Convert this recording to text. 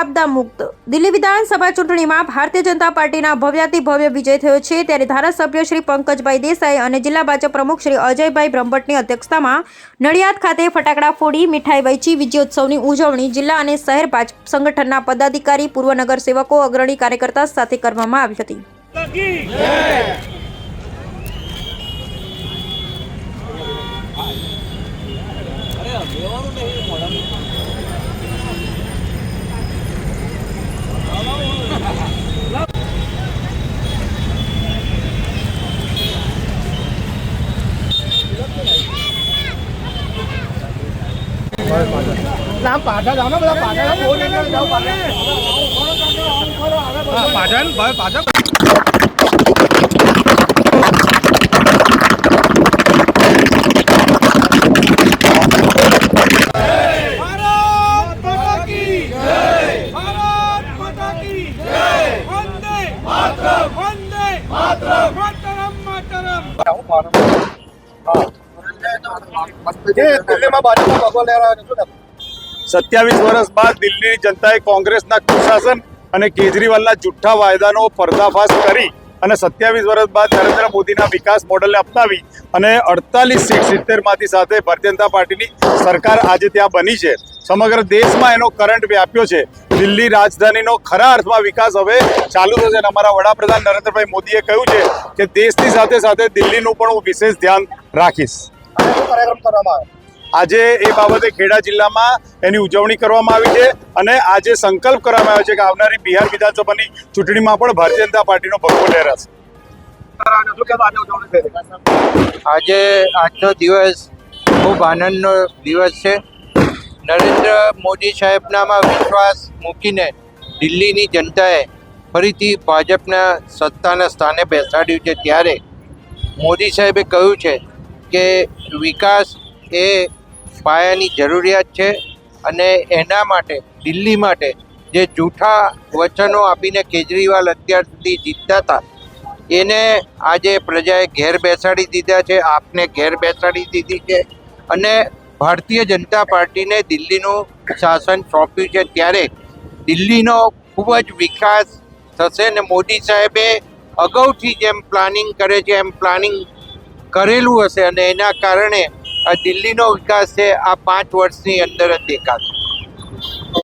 આપદા મુક્ત. દિલ્હી વિધાનસભા ચૂંટણીમાં ભારતીય જનતા પાર્ટીના ભવ્યાતિ ભવ્ય વિજય થયો છે, ત્યારે ધારાસભ્ય શ્રી પંકજભાઈ દેસાઈ અને જિલ્લા ભાજપ પ્રમુખ શ્રી અજયભાઈ બ્રહ્મભટ્ટની અધ્યક્ષતામાં નડિયાદ ખાતે ફટાકડા ફોડી, મીઠાઈ વહેંચી, વિજયોત્સવની ઉજવણી જિલ્લા અને શહેર ભાજપ સંગઠનના પદાધિકારી, પૂર્વ નગરસેવકો, અગ્રણી કાર્યકર્તા સાથે કરવામાં આવી હતી. পাঠান পাঠান మాత్రం మాత్రం మాత్రం మాత్రం સત્યાવીસ વર્ષ બાદ દિલ્હીની જનતાએ કોંગ્રેસના કુશાસન અને કેજરીવાલના જુઠ્ઠા વાયદાનો પર્દાફાશ કરી અને સત્યાવીસ વર્ષ બાદ નરેન્દ્ર મોદીના વિકાસ મોડલને અપનાવી અને અડતાલીસ સીટ સિત્તેરમાંથી સાથે ભારતીય જનતા પાર્ટીની સરકાર આજે ત્યાં બની છે. સમગ્ર દેશમાં એનો કરંટ વ્યાપ્યો છે. દિલ્હી રાજધાનીનો ખરા અર્થમાં વિકાસ હવે ચાલુ થશે અને અમારા વડાપ્રધાન નરેન્દ્રભાઈ મોદીએ કહ્યું છે કે દેશની સાથે સાથે દિલ્હીનું પણ હું વિશેષ ધ્યાન રાખીશ. કાર્યક્રમ કરવામાં આવ્યો. આજે એ બાબતે ખેડા જિલ્લામાં એની ઉજવણી કરવામાં આવી છે અને આજે સંકલ્પ કરવામાં આવ્યો છે કે આવનારી બિહાર વિધાનસભાની ચૂંટણીમાં પણ ભારતીય જનતા પાર્ટીનો ભગવો લહેરાશે આજે આજનો દિવસ ખૂબ આનંદનો દિવસ છે. નરેન્દ્ર મોદી સાહેબનામાં વિશ્વાસ મૂકીને દિલ્હીની જનતાએ ફરીથી ભાજપના સત્તાના સ્થાને બેસાડ્યું છે. ત્યારે મોદી સાહેબે કહ્યું છે કે વિકાસ એ પાયાની જરૂરિયાત છે અને એના માટે, દિલ્હી માટે જે જૂઠા વચનો આપીને કેજરીવાલ અત્યાર સુધી જીતતા હતા, એને આજે પ્રજાએ ઘેર બેસાડી દીધા છે, આપને ઘેર બેસાડી દીધી છે અને ભારતીય જનતા પાર્ટીને દિલ્હીનું શાસન સોંપ્યું છે. ત્યારે દિલ્હીનો ખૂબ જ વિકાસ થશે ને મોદી સાહેબે અગાઉથી જેમ પ્લાનિંગ કરે છે, એમ પ્લાનિંગ કરેલું હશે અને એના કારણે આ દિલ્હીનો વિકાસ છે, આ પાંચ વર્ષની અંદર જ દેખાશે.